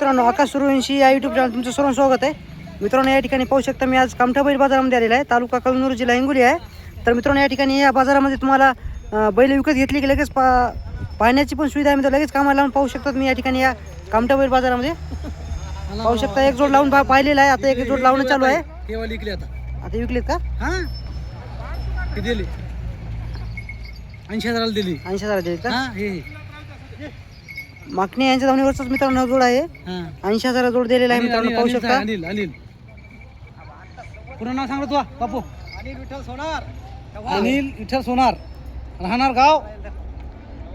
मित्रांनो आकाश सूर्यवंशी या YouTube channel तुमचं सर्व स्वागत आहे. मित्रांनो या ठिकाणी पाहू शकता मी आज कामठा बैल बाजारामध्ये आलेला आहे. तालुका कळमनुर जिल्हा हिंगोली आहे. तर मित्रांनो या ठिकाणी या बाजारामध्ये तुम्हाला बैल विकत घेतली की लगेच पा पाहण्याची पण सुविधा आहे. मित्र लगेच कामाला लावून पाहू शकतात मी या ठिकाणी या कामठा बैल बाजारामध्ये. पाहू शकता एक जोड लावून पाहिलेला आहे. आता एक जोड लावणं चालू आहे. केव्हा आता? आता विकलीत का? हा? दिली? ऐंशी हजाराला दिली. ऐंशी हजार दिलीत का? हे. मागणी यांच्या धावणीवरचाच मित्रांनो हा जोड आहे. हा. ऐंशी हजार जोड दिलेला आहे अनिल, मित्रांनो अनिल, पाहू शकता. अनिल अनिल. पूर्ण नाव सांग रे बापू. अनिल विठ्ठल सोनार. अनिल विठ्ठल सोनार. राहणार गाव?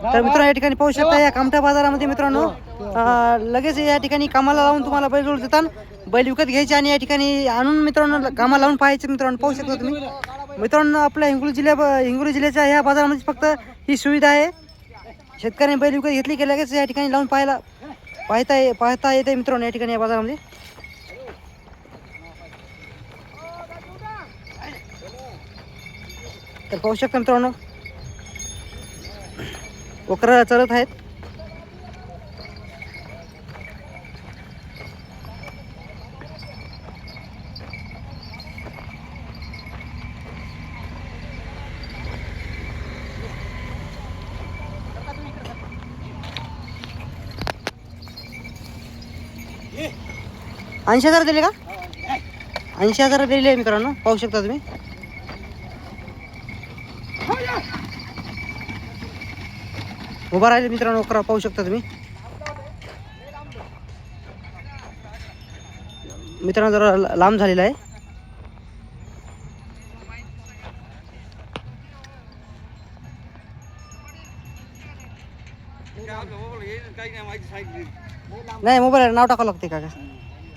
तर मित्रांनो या ठिकाणी पाहू शकता या कामठा बाजारामध्ये मित्रांनो अं, लगेच या ठिकाणी कामाला लावून तुम्हाला बैल जोड देतात. बैल विकत घ्यायचे आणि या ठिकाणी आणून मित्रांनो कामाला लावून पाहायचे मित्रांनो पाहू शकता तुम्ही. मित्रांनो आपल्या हिंगोली जिल्ह्या हिंगोली जिल्ह्याच्या ह्या बाजारामध्ये फक्त ही सुविधा आहे. शेतकऱ्यांनी बैल विकत घेतली की लगेच या ठिकाणी लावून पाहायला पाहता ये पाहता येते मित्रांनो या ठिकाणी या बाजारामध्ये. तर पाहू शकता मित्रांनो. वक्र चढत आहेत. ऐंशी हजार दिले का? ऐंशी हजार दिले आहे मित्रांनो. पाहू शकता तुम्ही. उभा राहिले मित्रांनो वक्रा पाहू शकता तुम्ही. मित्रांनो जरा लांब झालेला आहे. नाही मोबाईल नाव टाकावं लागते का?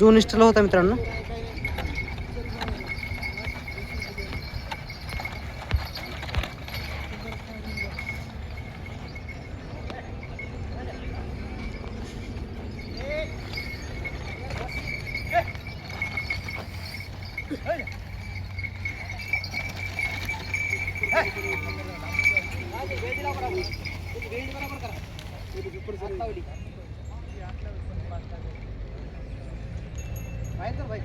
दोन इस्टला होता मित्रांनो Hey! भाई